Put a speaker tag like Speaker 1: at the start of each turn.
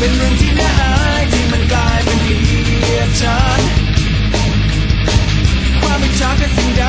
Speaker 1: เป็นเรื่องที่น่าอายที่มันกลายเป็นเกลียดชันความไม่ชอากับสิ่งใด